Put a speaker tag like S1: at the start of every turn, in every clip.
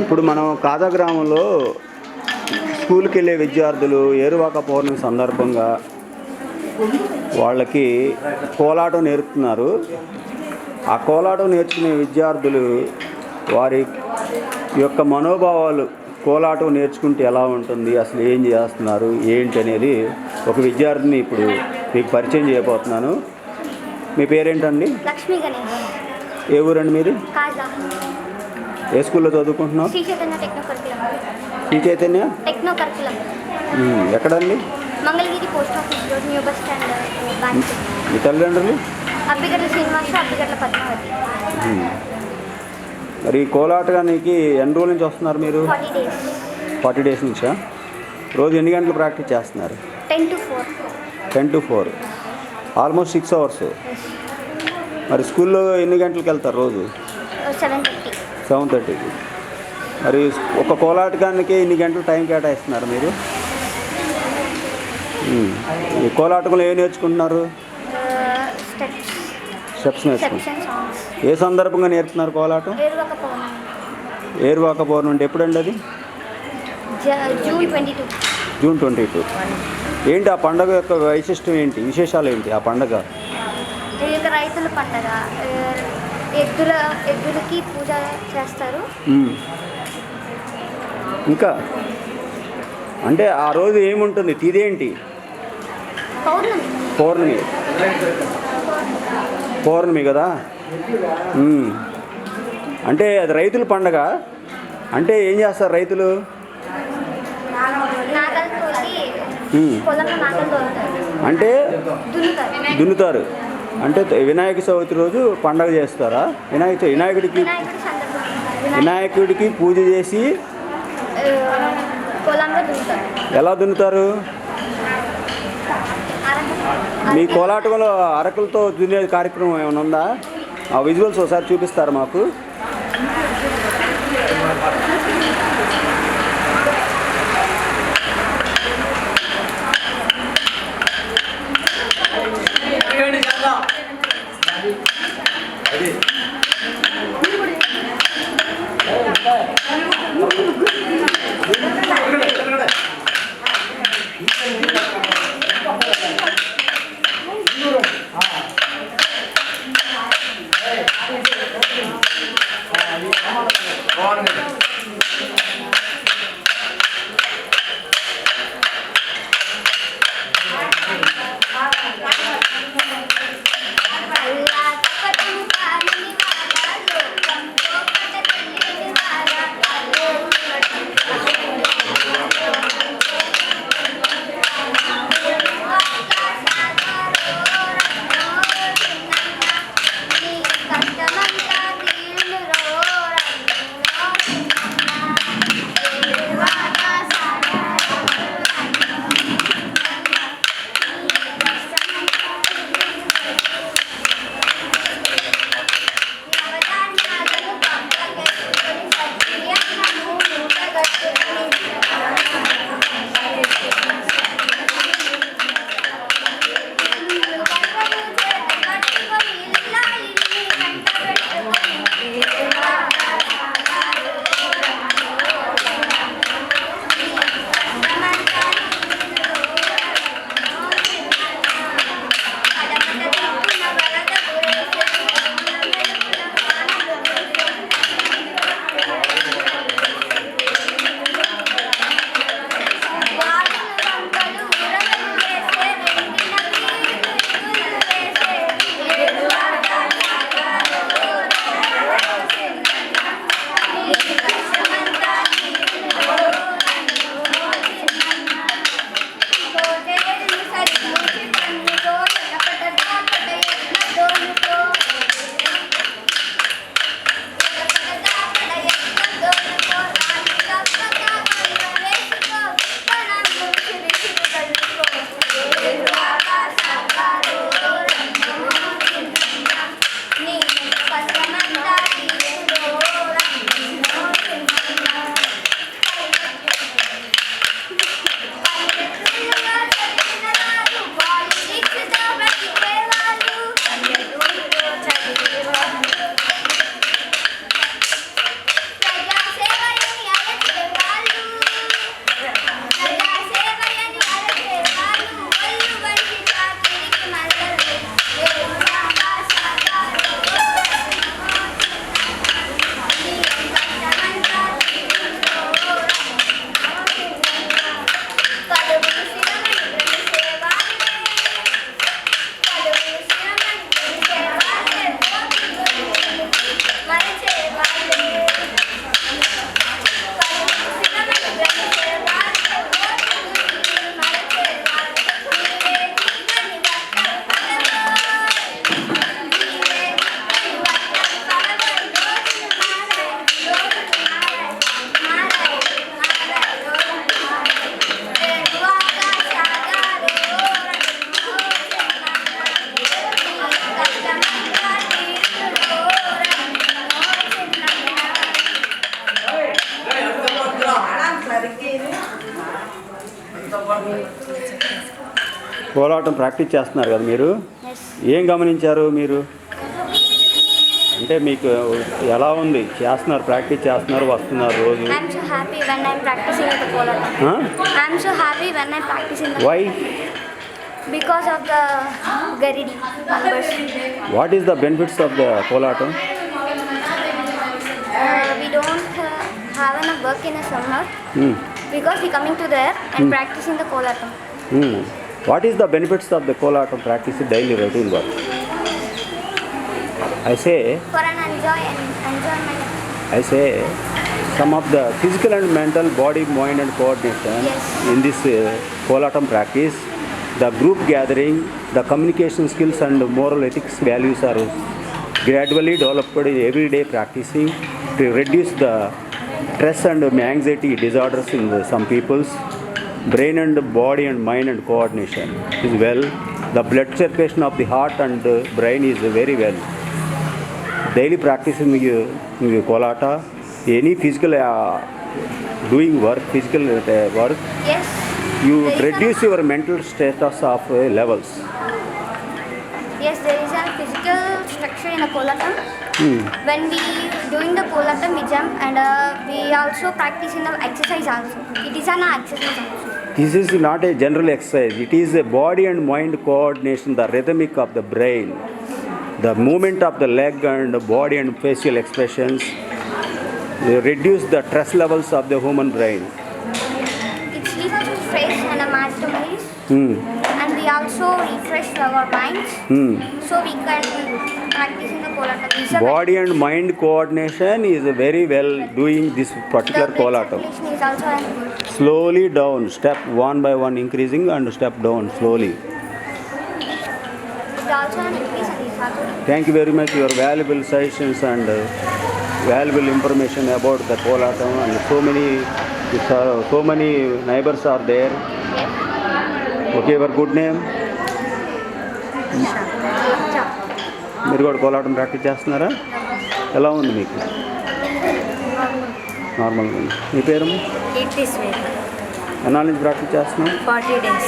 S1: ఇప్పుడు మనం కాదా గ్రామంలో స్కూల్కి వెళ్ళే విద్యార్థులు ఏరువాక పౌర్ణమి సందర్భంగా వాళ్ళకి కోలాటం నేర్పుతున్నారు. ఆ కోలాటం నేర్చుకునే విద్యార్థులు వారి యొక్క మనోభావాలు కోలాటం నేర్చుకుంటే ఎలా ఉంటుంది? అసలు ఏం చేస్తున్నారు? ఏంటి అనేది ఒక విద్యార్థిని ఇప్పుడు మీకు పరిచయం చేయబోతున్నాను. మీ పేరేంటండి?
S2: లక్ష్మీ గణేష్.
S1: ఏ ఊరండి మీది?
S2: కాజా.
S1: ఏ స్కూల్లో చదువుకుంటున్నావు?
S2: శ్రీ చైతన్య టెక్నో కరికులం
S1: ఈ చైతన్య?
S2: టెక్నో కరికులం
S1: ఉమ్, ఎక్కడండి?
S2: Mangalagiri post office road new bus stand bank
S1: మీ తల్లిదండ్రులు?
S2: శ్రీనివాస పద్మావతి.
S1: మరి ఈ కోలాటానికి ఎన్ని రోజుల నుంచి వస్తున్నారు మీరు?
S2: Forty days.
S1: నుంచా? రోజు ఎన్ని గంటలు ప్రాక్టీస్ చేస్తున్నారు?
S2: Ten to four.
S1: Ten to four. Almost six hours. మరి స్కూల్లో ఎన్ని గంటలకు వెళ్తారు రోజు?
S2: సెవెన్
S1: సెవెన్ థర్టీకి మరి ఒక కోలాటకానికి ఇన్ని గంటలు టైం కేటాయిస్తున్నారు మీరు. ఈ కోలాటకంలో ఏం నేర్చుకుంటున్నారు?
S2: స్టెప్స్
S1: నేర్చుకుంటున్నారు. ఏ సందర్భంగా నేర్పుతున్నారు కోలాటం?
S2: ఏరువాక పౌర్ణమి.
S1: ఎప్పుడండి అది?
S2: జూన్ ట్వంటీ టూ
S1: ఏంటి ఆ పండగ యొక్క వైశిష్టం ఏంటి? విశేషాలు ఏంటి ఆ పండగ?
S2: రైతుల పండగ ఎద్దుల ఎద్దులకి పూజ చేస్తారు.
S1: ఇంకా? అంటే ఆ రోజు ఏముంటుంది? తిదేంటి?
S2: పౌర్ణమి.
S1: పౌర్ణమి. పౌర్ణమి కదా. అంటే అది రైతుల పండగ. అంటే ఏం చేస్తారు రైతులు? అంటే
S2: దున్నుతారు.
S1: అంటే వినాయక చవితి రోజు పండగ చేస్తారా? వినాయక వినాయకుడికి వినాయకుడికి పూజ చేసి ఎలా దున్నుతారు? మీ కోలాటంలో అరకులతో దున్నే కార్యక్రమం ఏమైనా ఉందా? ఆ విజువల్స్ ఒకసారి చూపిస్తారు మాకు? కోలాటం ప్రాక్టీస్ చేస్తున్నారు కదా మీరు? ఏం గమనించారు మీరు? అంటే మీకు ఎలా ఉంది? చేస్తున్నారు ప్రాక్టీస్ చేస్తున్నారు వస్తున్నారు రోజు? Why
S2: because of the Garidi members
S1: what is the benefits of the Kolatam
S2: we don't have enough work in the summer.
S1: Hmm.
S2: because we coming to there and hmm. practicing the Kolatam.
S1: Hmm. What is the benefits of the Kolatam practice daily routine work? I say.
S2: For an enjoy and enjoyment.
S1: I say some of the physical and mental body, mind and coordination
S2: yes.
S1: in this uh, Kolatam practice. The group gathering, the communication skills and moral ethics values are gradually developed in everyday practicing to reduce the stress and anxiety disorders in the, some people's brain and body and mind and coordination is well. The blood circulation of the heart and uh, brain is very well daily practicing uh, in the kolata any physical uh, doing work physical uh, work
S2: Yes.
S1: you
S2: there is
S1: reduce your mental status of uh, levels
S2: A, yes, there is a physical structure in the kolatam.
S1: Hmm.
S2: When we doing the kolatam, we jump and uh, we also practice in the exercise also. It is an exercise also.
S1: this is not a general exercise it is a body and mind coordination the rhythmic of the brain the movement of the leg and the body and facial expressions they reduce the stress levels of the human brain
S2: It leads us to fresh and a masterpiece.
S1: Hmm.
S2: And we also refresh our minds.
S1: Hmm.
S2: So we can practice in the kolatam. It's a
S1: body and mind coordination is very well doing this particular kolatam slowly down step one by one increasing and step down slowly thank you very much your valuable suggestions and uh, valuable information about the kolatam and so many so many neighbors are there okay your good name మీరు కూడా కోలాటం practice చేస్తున్నారా? ఎలా ఉంది మీకు? నార్మల్గా ఉంది. మీ పేరు. ఎన్నాళ్ళ నుంచి ప్రాక్టీస్ చేస్తున్నాం
S3: 40 days.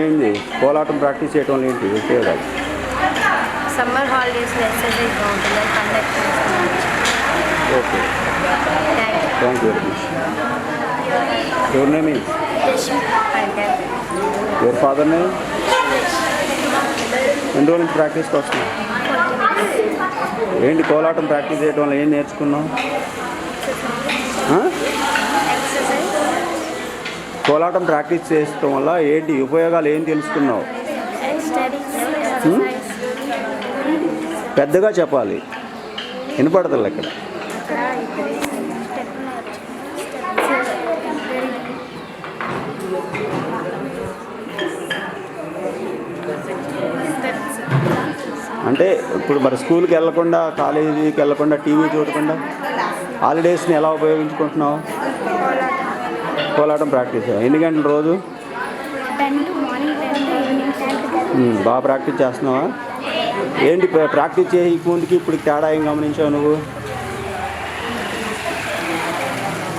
S1: ఏంది? కోలాటం ప్రాక్టీస్ చేయడం ఏంటి? ఉపయోగాలు?
S3: సమ్మర్ చేస్తున్నాను.
S1: Okay.
S3: Thank
S1: you. Very much. Your name? Is your father name? ఎన్ని రోజుల నుంచి ప్రాక్టీస్కి వస్తున్నాం ఏంటి కోలాటం ప్రాక్టీస్ చేయడం వల్ల ఏం నేర్చుకున్నాం కోలాటం ప్రాక్టీస్ చేయడం వల్ల ఏంటి ఉపయోగాలు ఏం తెలుసుకున్నావు? Hmm? పెద్దగా చెప్పాలి. వినపడతలే ఇక్కడ అంటే ఇప్పుడు మరి స్కూల్కి వెళ్ళకుండా కాలేజీకి వెళ్ళకుండా టీవీ చూడకుండా హాలిడేస్ని ఎలా ఉపయోగించుకుంటున్నావు? కోలాటం ప్రాక్టీస్ ఎన్ని గంటలు రోజు? బాగా ప్రాక్టీస్ చేస్తున్నావా? ఏంటి ప్ర- ప్రాక్టీస్ చేయి ముందుకి ఇప్పుడు తేడా ఏం గమనించావు నువ్వు?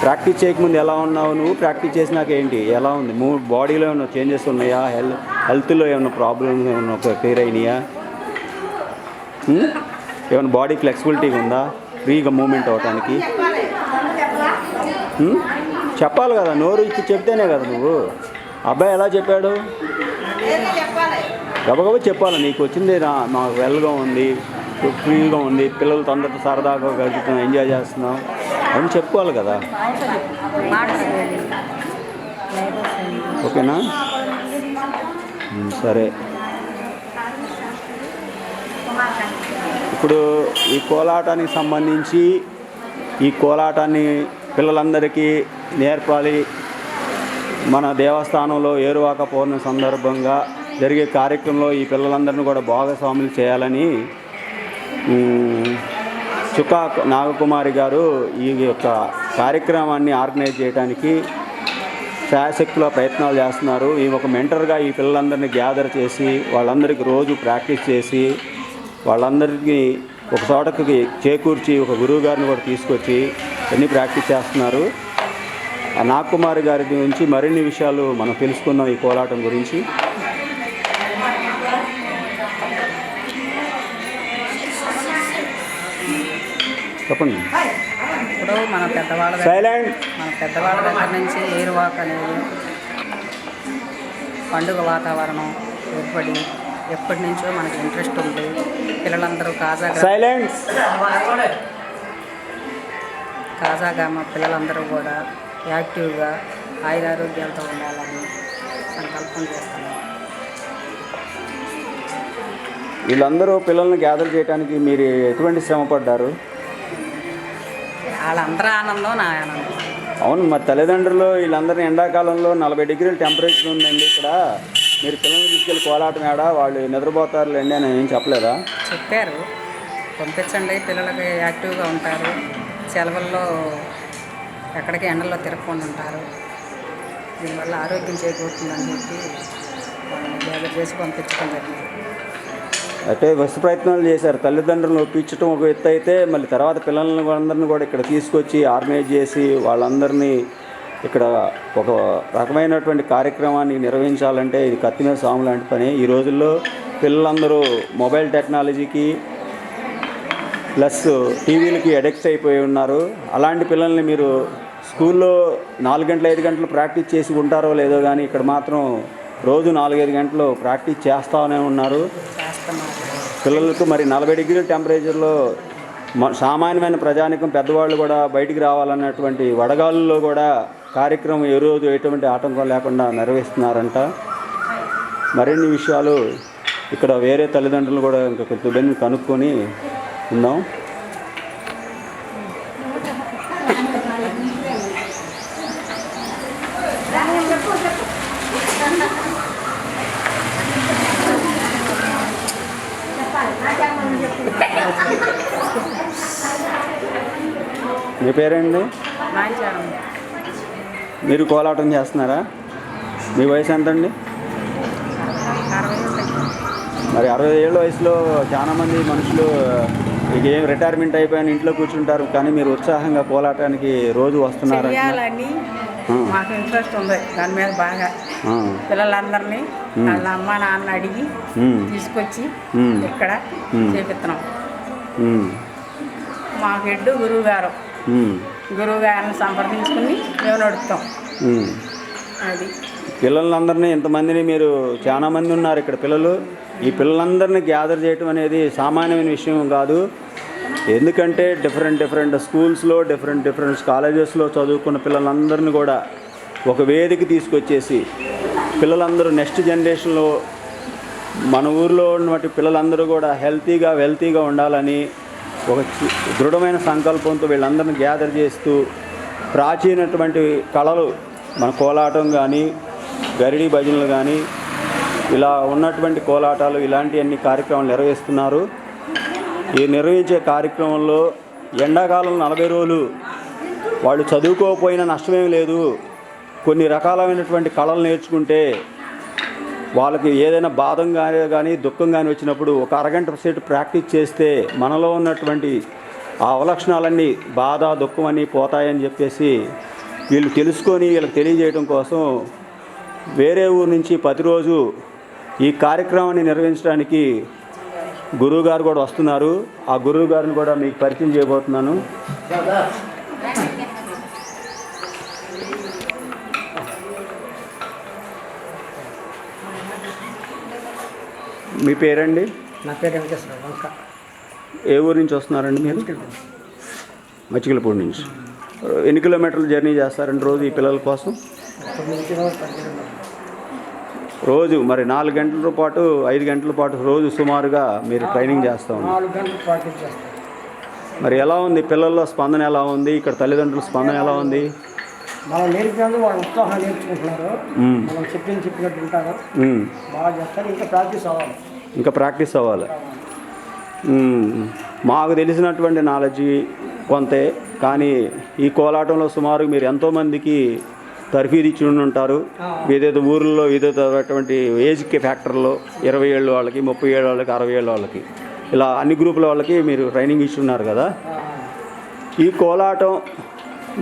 S1: ప్రాక్టీస్ చేయకముందు ఎలా ఉన్నావు నువ్వు? ప్రాక్టీస్ చేసినాక ఏంటి? ఎలా ఉంది? మూ బాడీలో ఏమైనా చేంజెస్ ఉన్నాయా? హెల్త్ హెల్త్లో ఏమైనా ప్రాబ్లమ్స్ ఏమైనా క్లియర్ అయినాయా? ఏమైనా బాడీ ఫ్లెక్సిబిలిటీగా ఉందా? ఫ్రీగా మూమెంట్ అవ్వటానికి ఉమ్? చెప్పాలి కదా నోరు ఇచ్చి చెప్తేనే కదా నువ్వు. అబ్బాయి ఎలా చెప్పాడు? గబగబా చెప్పాలి నీకు వచ్చింది నా మాకు వెల్గా ఉంది ఫ్రీగా ఉంది పిల్లలతో అందరితో సరదాగా గడుపుతున్నాం ఎంజాయ్ చేస్తున్నాం అని చెప్పుకోవాలి కదా. ఓకేనా? ఉమ్, సరే. ఇప్పుడు ఈ కోలాటానికి సంబంధించి ఈ కోలాటాన్ని పిల్లలందరికీ నేర్పాలి. మన దేవస్థానంలో ఏరువాక పౌర్ణమి సందర్భంగా జరిగే కార్యక్రమంలో ఈ పిల్లలందరినీ కూడా భాగస్వాములు చేయాలని చుకా నాగకుమారి గారు ఈ యొక్క కార్యక్రమాన్ని ఆర్గనైజ్ చేయడానికి శాశక్తిలో ప్రయత్నాలు చేస్తున్నారు. ఈ ఒక మెంటర్గా ఈ పిల్లలందరినీ గ్యాదర్ చేసి వాళ్ళందరికీ రోజు ప్రాక్టీస్ చేసి వాళ్ళందరికీ ఒక చోటకి చేకూర్చి ఒక గురువు గారిని కూడా తీసుకొచ్చి అన్నీ ప్రాక్టీస్ చేస్తున్నారు. ఆ నాగకుమారి గారి నుంచి మరిన్ని విషయాలు మనం తెలుసుకుందాం ఈ కోలాటం గురించి. చెప్పండి.
S4: ఇప్పుడు మన పెద్దవాళ్ళ
S1: సైలెంట్.
S4: మన పెద్దవాళ్ళ దగ్గర నుంచి ఎయిర్ వాక్ అనేది పండుగ వాతావరణం ఏర్పడి ఎప్పటి నుంచో మనకి ఇంట్రెస్ట్ ఉంది. పిల్లలందరూ కాజా
S1: సైలెంట్
S4: కాజాగా మా పిల్లలందరూ కూడా యాక్టివ్గా ఆయురారోగ్యాలతో ఉండాలని సంకల్పం చేస్తున్నాం.
S1: వీళ్ళందరూ పిల్లల్ని గ్యాదర్ చేయడానికి మీరు ఎటువంటి శ్రమ పడ్డారు?
S4: వాళ్ళందరూ ఆనందం నా ఆనందం.
S1: అవును మరి తల్లిదండ్రులు వీళ్ళందరినీ ఎండాకాలంలో నలభై డిగ్రీల టెంపరేచర్ ఉందండి ఇక్కడ. మీరు పిల్లల్ని తీసుకెళ్ళి కోలాటం ఆడ వాళ్ళు నిద్రపోతారులేండి అని ఏం చెప్పలేదా?
S4: చెప్పారు. పంపించండి పిల్లలకి యాక్టివ్గా ఉంటారు. సెలవుల్లో ఎక్కడికి ఎండల్లో తిరగకుండా ఉంటారు. దీనివల్ల ఆరోగ్యం చేకూరుతుందని చెప్పి జాగ్రత్త చేసి పంపించడం జరిగింది.
S1: అయితే వస్తు ప్రయత్నాలు చేశారు. తల్లిదండ్రులను ఒప్పించడం ఒక ఎత్తు అయితే మళ్ళీ తర్వాత పిల్లల్ని అందరిని కూడా ఇక్కడ తీసుకొచ్చి ఆర్గనైజ్ చేసి వాళ్ళందరినీ ఇక్కడ ఒక రకమైనటువంటి కార్యక్రమాన్ని నిర్వహించాలంటే ఇది కత్తి మీద సాము లాంటి పని. ఈ రోజుల్లో పిల్లలందరూ మొబైల్ టెక్నాలజీకి ప్లస్ టీవీలకి అడిక్ట్ అయిపోయి ఉన్నారు. అలాంటి పిల్లల్ని మీరు స్కూల్లో నాలుగు గంటలు ఐదు గంటలు ప్రాక్టీస్ చేసి ఉంటారో లేదో కానీ ఇక్కడ మాత్రం రోజు నాలుగైదు గంటలు ప్రాక్టీస్ చేస్తూనే ఉన్నారు. పిల్లలకు మరి నలభై డిగ్రీల టెంపరేచర్లో సామాన్యమైన ప్రజానికం పెద్దవాళ్ళు కూడా బయటికి రావాలన్నటువంటి వడగాలుల్లో కూడా కార్యక్రమం ఏ రోజు ఎటువంటి ఆటంకం లేకుండా నిర్వహిస్తున్నారంట మరిన్ని విషయాలు ఇక్కడ వేరే తల్లిదండ్రులు కూడా ఇంకా కొంచెం కనుక్కొని ఉందాం. పేరేంటి మీరు కోలాటం చేస్తున్నారా? మీ వయసు ఎంతండి?
S4: అరవై ఉంటాయి
S1: మరి అరవై ఏళ్ళ వయసులో చాలా మంది మనుషులు ఇక ఏం రిటైర్మెంట్ అయిపోయిన ఇంట్లో కూర్చుంటారు కానీ మీరు ఉత్సాహంగా కోలాటానికి రోజు వస్తున్నారు
S4: మాకు ఇంట్రెస్ట్ ఉంది దాని మీద బాగా. పిల్లలందరినీ వాళ్ళ అమ్మ నాన్న అడిగి తీసుకొచ్చి. ఇక్కడ. చేపిస్తున్నాం. మా హెడ్ గురువు గారు గురువు గారిని సంప్రదించుకుని మేము నడుపుతాం. అది.
S1: పిల్లలందరినీ ఇంతమందిని మీరు చాలా మంది ఉన్నారు ఇక్కడ పిల్లలు. ఈ పిల్లలందరినీ గ్యాదర్ చేయటం అనేది సామాన్యమైన విషయం కాదు. ఎందుకంటే డిఫరెంట్ డిఫరెంట్ స్కూల్స్లో డిఫరెంట్ డిఫరెంట్ కాలేజెస్లో చదువుకున్న పిల్లలందరినీ కూడా ఒక వేదిక తీసుకొచ్చేసి పిల్లలందరూ నెక్స్ట్ జనరేషన్లో మన ఊర్లో ఉన్నటువంటి పిల్లలందరూ కూడా హెల్తీగా వెల్తీగా ఉండాలని ఒక దృఢమైన సంకల్పంతో వీళ్ళందరిని గ్యాదర్ చేస్తూ ప్రాచీనటువంటి కళలు మన కోలాటం కానీ గరిడి భజనలు కానీ ఇలా ఉన్నటువంటి కోలాటాలు ఇలాంటి అన్ని కార్యక్రమాలు నిర్వహిస్తున్నారు. ఈ నిర్వహించే కార్యక్రమంలో ఎండాకాలం నలభై రోజులు వాళ్ళు చదువుకోకపోయినా నష్టమేమి లేదు. కొన్ని రకాలైనటువంటి కళలు నేర్చుకుంటే వాళ్ళకి ఏదైనా బాధం కానీ కానీ దుఃఖం కానీ వచ్చినప్పుడు ఒక అరగంట సేపు ప్రాక్టీస్ చేస్తే మనలో ఉన్నటువంటి ఆ అవలక్షణాలన్నీ బాధ దుఃఖం అన్నీ పోతాయని చెప్పేసి వీళ్ళు తెలుసుకొని వీళ్ళకి తెలియజేయడం కోసం వేరే ఊరు నుంచి ప్రతిరోజు ఈ కార్యక్రమాన్ని నిర్వహించడానికి గురువుగారు కూడా వస్తున్నారు. ఆ గురువుగారిని కూడా మీకు పరిచయం చేయబోతున్నాను. మీ పేరండి?
S4: నా పేరు వెంకటేశ్వర వంక.
S1: ఏ ఊరు నుంచి వస్తున్నారండి మీరు? మచ్చికలపూడి నుంచి. ఎన్ని కిలోమీటర్లు జర్నీ చేస్తారండి రోజు ఈ పిల్లల కోసం? రోజు మరి నాలుగు గంటల పాటు ఐదు గంటల పాటు రోజు సుమారుగా మీరు ట్రైనింగ్ చేస్తూ ఉన్నారు. మరి ఎలా ఉంది? పిల్లల్లో స్పందన ఎలా ఉంది? ఇక్కడ తల్లిదండ్రుల స్పందన ఎలా ఉంది?
S4: మనం నేర్పినందుకు వాళ్ళు ఉత్సాహం నేర్చుకుంటున్నారు. మనం చెప్పింది చెప్పినట్టు ఉంటారు. బాగా చేస్తారు. ఇంకా ప్రాక్టీస్ అవ్వాలి.
S1: ఇంకా ప్రాక్టీస్ అవ్వాలి. మాకు తెలిసినటువంటి నాలెడ్జ్ కొంతే కానీ ఈ కోలాటంలో సుమారు మీరు ఎంతోమందికి తర్ఫీదు ఇచ్చి ఉంటారు. ఏదేదో ఊర్లలో ఏదేదో అటువంటి ఏజ్ ఫ్యాక్టర్లో ఇరవై ఏళ్ళ వాళ్ళకి ముప్పై ఏళ్ళ వాళ్ళకి అరవై ఏళ్ళ వాళ్ళకి. ఇలా అన్ని గ్రూపుల వాళ్ళకి మీరు ట్రైనింగ్ ఇచ్చి ఉన్నారు కదా. ఈ కోలాటం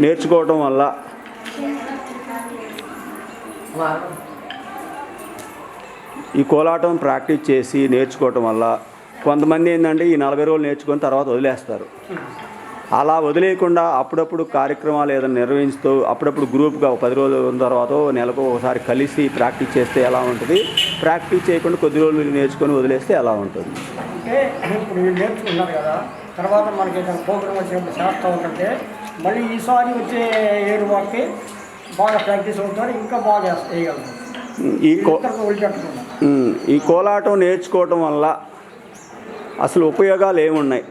S1: నేర్చుకోవటం వల్ల ఈ కోలాటం ప్రాక్టీస్ చేసి నేర్చుకోవటం వల్ల కొంతమంది ఏంటంటే ఈ నలభై రోజులు నేర్చుకొని తర్వాత వదిలేస్తారు. అలా వదిలేయకుండా అప్పుడప్పుడు కార్యక్రమాలు ఏదైనా నిర్వహిస్తూ అప్పుడప్పుడు గ్రూప్గా పది రోజుల తర్వాత నెలకు ఒకసారి కలిసి ప్రాక్టీస్ చేస్తే ఎలా ఉంటుంది? ప్రాక్టీస్ చేయకుండా కొద్ది రోజులు నేర్చుకొని వదిలేస్తే ఎలా ఉంటుంది?
S5: అంటే ఇప్పుడు నేర్చుకున్నారు కదా తర్వాత మనకి ఏదైనా ప్రోగ్రామ్ వచ్చినప్పుడు చేస్తూ ఉంటుంటే మళ్ళీ ఈసారి వచ్చే ఏడు బాగా ప్రాక్టీస్ అవుతారు ఇంకా బాగా
S1: ఈ కో ఈ కోలాటం నేర్చుకోవటం వల్ల అసలు ఉపయోగాలు ఏమున్నాయి?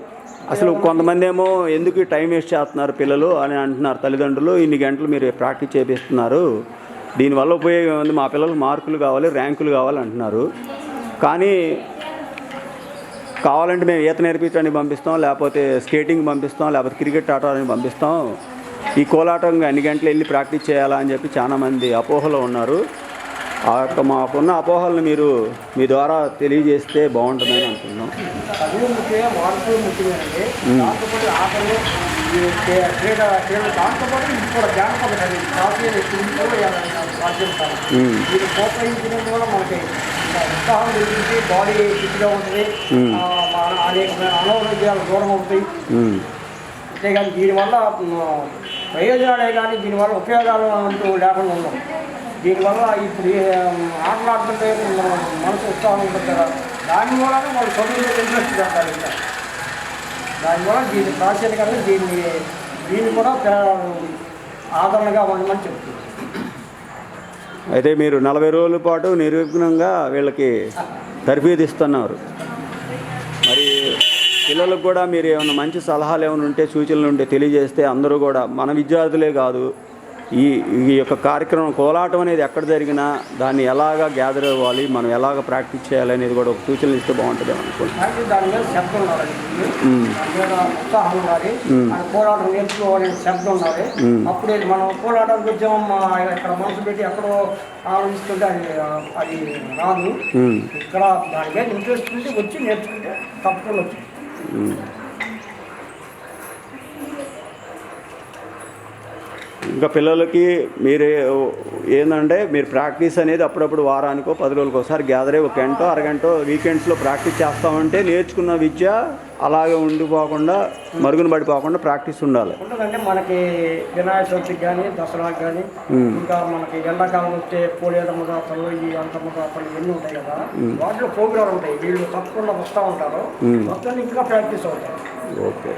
S1: అసలు కొంతమంది ఏమో ఎందుకు టైం వేస్ట్ చేస్తున్నారు పిల్లలు అని అంటున్నారు తల్లిదండ్రులు ఇన్ని గంటలు మీరు ప్రాక్టీస్ చేపిస్తున్నారు. దీనివల్ల ఉపయోగం ఉంది మా పిల్లలకు మార్కులు కావాలి ర్యాంకులు కావాలి అంటున్నారు. కానీ కావాలంటే మేము ఈత నేర్పించడానికి పంపిస్తాం లేకపోతే స్కేటింగ్ పంపిస్తాం లేకపోతే క్రికెట్ ఆడడానికి పంపిస్తాం. ఈ కోలాటం అన్ని గంటలు వెళ్ళి ప్రాక్టీస్ చేయాలా అని చెప్పి చాలామంది అపోహలో ఉన్నారు. ఆ యొక్క మాకున్న అపోహలను మీరు మీ ద్వారా తెలియజేస్తే బాగుంటుందని అనుకున్నాం
S5: బాడీ ఫిట్గా ఉంటుంది అనారోగ్యాలు దూరం అవుతాయి. అంతేగాని దీనివల్ల ప్రయోజనాలే కానీ దీనివల్ల ఉపయోగాలు అంటూ లేకుండా ఉన్నాం. దీనివల్ల ఇప్పుడు ఆటలాడుతుంటే మన మనసు ఉత్సాహం ఉంటుంది కదా. దాని వలన వాళ్ళు చదువు మీద ఇంట్రెస్ట్ పెడతారు ఇంకా. దానివల్ల దీన్ని ప్రాచీనకంగా దీన్ని దీన్ని కూడా ఆదరణగా ఉండమని చెప్తుంది
S1: అయితే మీరు నలభై రోజుల పాటు నిర్విఘ్నంగా వీళ్ళకి తరఫీదు ఇస్తున్నారు. మరి పిల్లలకు కూడా మీరు ఏమైనా మంచి సలహాలు ఏమైనా ఉంటే సూచనలు ఉంటే తెలియజేస్తే అందరూ కూడా మన విద్యార్థులే కాదు ఈ ఈ యొక్క కార్యక్రమం కోలాటం అనేది ఎక్కడ జరిగినా దాన్ని ఎలాగ గ్యాదర్ అవ్వాలి మనం ఎలాగ ప్రాక్టీస్ చేయాలి అనేది కూడా ఒక సూచనలు ఇస్తే బాగుంటుంది అనుకుంటున్నాను.
S5: అప్పుడే మనం కొంచెం ఇక్కడ మనసు పెట్టి ఎక్కడో ఆలోచిస్తుంటే అది అది రాదు.
S1: ఉమ్.
S5: ఇక్కడ దాని మీద ఇంట్రెస్ట్ ఉంటే వచ్చి నేర్చుకుంటే తప్పకుండా వచ్చింది
S1: 嗯。ఇంకా పిల్లలకి మీరు ఏంటంటే మీరు ప్రాక్టీస్ అనేది అప్పుడప్పుడు వారానికో పది రోజులకి ఒకసారి గ్యాదర్ అయ్యి ఒక గంట అరగంట వీకెండ్స్లో ప్రాక్టీస్ చేస్తామంటే నేర్చుకున్న విద్య అలాగే ఉండిపోకుండా మరుగున పడిపోకుండా ప్రాక్టీస్ ఉండాలి.
S5: ఉంటుందంటే మనకి వినాయక చవితికి కానీ దసరాకి కానీ ఇంకా మనకి ఎండాకాలం వస్తే పోలేదమ్మ జాతరలు ఈ అంతమ్మ జాతరలు ఇవన్నీ ఉంటాయి కదా. వాటిలో ప్రోగ్రామ్ ఉంటాయి వీళ్ళు తప్పకుండా వస్తూ ఉంటారు. మొత్తం ఇంకా ప్రాక్టీస్ అవుతారు.
S1: ఓకే.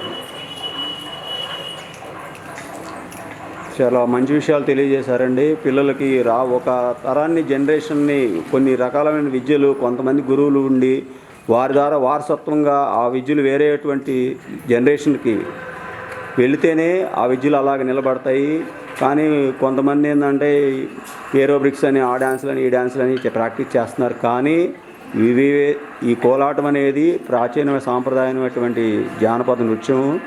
S1: చాలా మంచి విషయాలు తెలియజేశారండి. పిల్లలకి రా ఒక తరాన్ని జనరేషన్ని కొన్ని రకాలమైన విద్యలు కొంతమంది గురువులు ఉండి వారి ద్వారా వారసత్వంగా ఆ విద్యలు వేరేటువంటి జనరేషన్కి వెళితేనే ఆ విద్యలు అలాగ నిలబడతాయి. కానీ కొంతమంది ఏంటంటే ఏరోబ్రిక్స్ అని ఆ డ్యాన్సులు అని ఈ డ్యాన్సులు అని ప్రాక్టీస్ చేస్తున్నారు. కానీ ఇవి ఈ కోలాటం అనేది ప్రాచీన సాంప్రదాయమైనటువంటి జానపద నృత్యం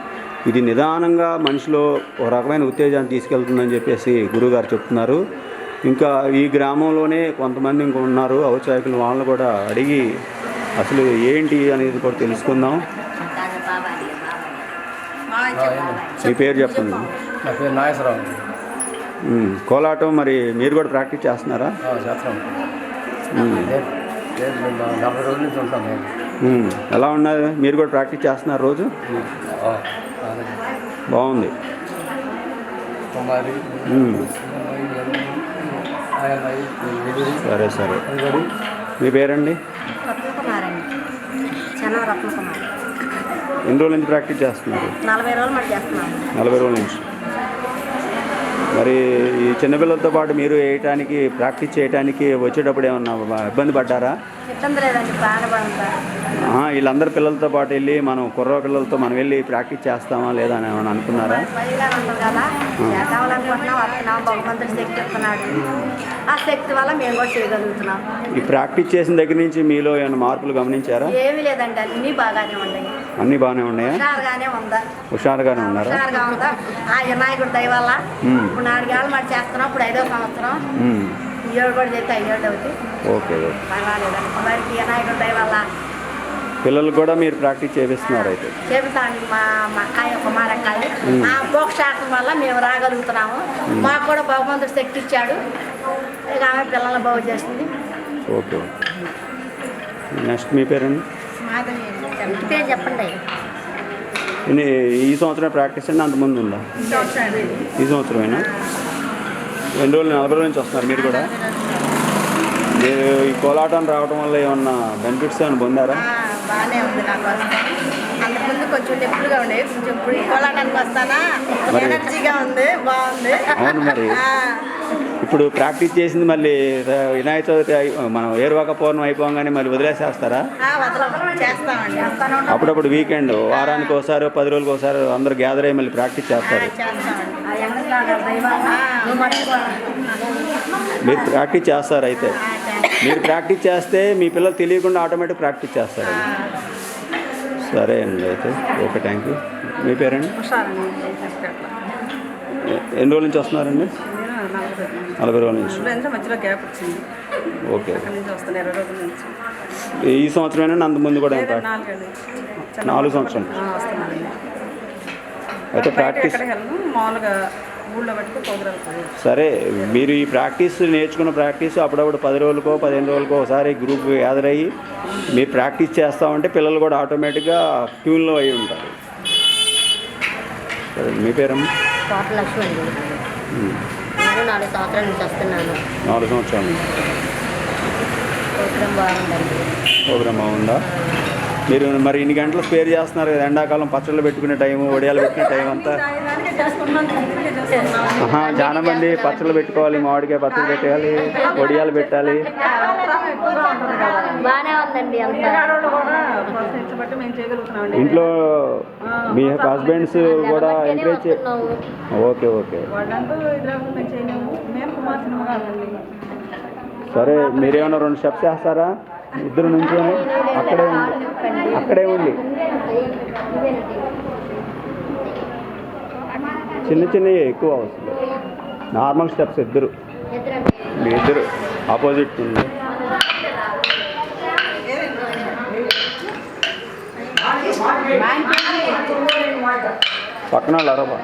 S1: ఇది నిదానంగా మనిషిలో ఒక రకమైన ఉత్తేజాన్ని తీసుకెళ్తుందని చెప్పేసి గురువుగారు చెప్తున్నారు. ఇంకా ఈ గ్రామంలోనే కొంతమంది ఇంకా ఉన్నారు ఔత్సాహికులు. వాళ్ళని కూడా అడిగి అసలు ఏంటి అనేది కూడా తెలుసుకుందాం. మీ పేరు చెప్పండి.
S6: నా పేరు నాగేశ్వరరావు
S1: ఉమ్, కోలాటం మరి మీరు కూడా ప్రాక్టీస్ చేస్తున్నారా? ఎలా ఉన్నారు? మీరు కూడా ప్రాక్టీస్ చేస్తున్నారు రోజు. బాగుంది. సరే సరే. మీ పేరండి? ఎన్ని రోజుల నుంచి ప్రాక్టీస్ చేస్తున్నారు?
S3: నలభై రోజుల
S1: నుంచి. మరి ఈ చిన్నపిల్లలతో పాటు మీరు వేయటానికి ప్రాక్టీస్ చేయడానికి వచ్చేటప్పుడు ఏమన్నా ఇబ్బంది పడ్డారా? వీళ్ళందరి పిల్లలతో పాటు వెళ్ళి మనం కుర్ర పిల్లలతో మనం వెళ్ళి ప్రాక్టీస్ చేస్తామా లేదా అని ఏమైనా అనుకున్నారా? ఈ ప్రాక్టీస్ చేసిన దగ్గర నుంచి మీలో ఏమైనా మార్పులు గమనించారా?
S3: ఏమీ లేదండి అన్నీ బాగానే ఉన్నాయి.
S1: అన్నీ బాగానే ఉన్నాయా?
S3: హుషారుగానే ఉందా?
S1: హుషారుగానే ఉన్నారా?
S3: హుషారుగా ఉందా? ఆ వినాయకుడి దయ వల్ల. ఇప్పుడు నాలుగేళ్ళు మరి చేస్తున్నాం ఇప్పుడు ఐదో సంవత్సరం. ఏడు కూడా చేస్తే ఐదేళ్ళు అవుతుంది
S1: ఓకే ఓకే.
S3: పర్వాలేదండి మరి వినాయకుడి దయ వల్ల
S1: పిల్లలకు కూడా మీరు ప్రాక్టీస్ చేపిస్తున్నారు అయితే.
S3: చెబుతాను మా మా అక్కాయి కుమారక్కాయి ఆ మోక్షాటం వల్ల మేము రాగలుగుతున్నాము. మాకు కూడా భగవంతుడు శక్తి ఇచ్చాడు. ఇక ఆమె పిల్లల్ని బాగు చేస్తుంది.
S1: Okay okay. నెక్స్ట్ మీ పేరండి?
S3: ఇంటి పేరు చెప్పండి
S1: ఈ సంవత్సరం ప్రాక్టీస్ అండి అంతమంది ఉందా ఈ సంవత్సరమేనా? ఎన్ని రోజులు నలభై రోజుల నుంచి వస్తున్నారు మీరు కూడా? మీరు ఈ కోలాటం రావడం వల్ల ఏమన్నా బెనిఫిట్స్ ఏమైనా పొందారా?
S3: బాగానే ఉంది నాకు అంతకుముందు కొంచెం టెంపుల్గా ఉండేది కొంచెం ఇప్పుడు ఈ కోలాటానికి వస్తానా? ఎనర్జీగా ఉంది బాగుంది.
S1: అవును మరి. ఇప్పుడు ప్రాక్టీస్ చేసింది మళ్ళీ వినాయక చవితి మనం ఏరువాక పౌర్ణం అయిపోగానే మళ్ళీ వదిలేసేస్తారా? అప్పుడప్పుడు వీకెండ్ వారానికి ఒకసారి పది రోజులకి ఒకసారి అందరు గ్యాదర్ అయ్యి మళ్ళీ ప్రాక్టీస్ చేస్తారు. మీరు ప్రాక్టీస్ చేస్తారు అయితే. మీరు ప్రాక్టీస్ చేస్తే మీ పిల్లలు తెలియకుండా ఆటోమేటిక్ ప్రాక్టీస్ చేస్తారు. సరే అండి అయితే. ఓకే థ్యాంక్ యూ మీ పేరండి? ఎన్ని రోజుల నుంచి వస్తున్నారండి? నలభై రోజుల నుంచి.
S4: ఇప్పుడు మధ్యలో గ్యాప్ వచ్చింది?
S1: ఓకే. ఈ సంవత్సరమైనా అంత ముందు కూడా నాలుగు
S4: వస్తున్నానండి
S1: అయితే ప్రాక్టీస్
S4: మామూలుగా
S1: సరే మీరు ఈ ప్రాక్టీస్ నేర్చుకున్న ప్రాక్టీస్ అప్పుడప్పుడు పది రోజులకో పదిహేను రోజులకో ఒకసారి గ్రూప్ గ్యాదర్ అయ్యి మీరు ప్రాక్టీస్ చేస్తూ ఉంటే పిల్లలు కూడా ఆటోమేటిక్గా ట్యూన్లో అయి ఉంటారు. సరే మీ పేరమ్మా?
S7: నేను నాలుగు సంవత్సరాల నుంచి వస్తున్నాను.
S1: నాలుగు సంవత్సరాలు
S7: బాగుందండి.
S1: ప్రోగ్రామ్ బాగుందా? మీరు మరి ఇన్ని గంటలు స్పేర్ చేస్తున్నారు కదా ఎండాకాలం పచ్చళ్ళు పెట్టుకునే టైం వడియాలు పెట్టుకునే టైం అంతా. చాలా మంది పచ్చళ్ళు పెట్టుకోవాలి మామిడికాయ పచ్చళ్ళు పెట్టాలి వడియాలు పెట్టాలి.
S7: బాగానే ఉందండి
S1: ఇంట్లో మీ హస్బెండ్స్ కూడా ఎంకరేజ్. Okay okay. సరే మీరేమైనా రెండు స్టెప్స్ వేస్తారా ఇద్దరు నుంచి అక్కడే ఉండి. అక్కడే ఉండి. చిన్న చిన్నవి ఎక్కువ అవసరం. నార్మల్ స్టెప్స్ ఇద్దరు. మీ ఇద్దరు. ఆపోజిట్ ఉంది. పక్కన వాళ్ళు అరవా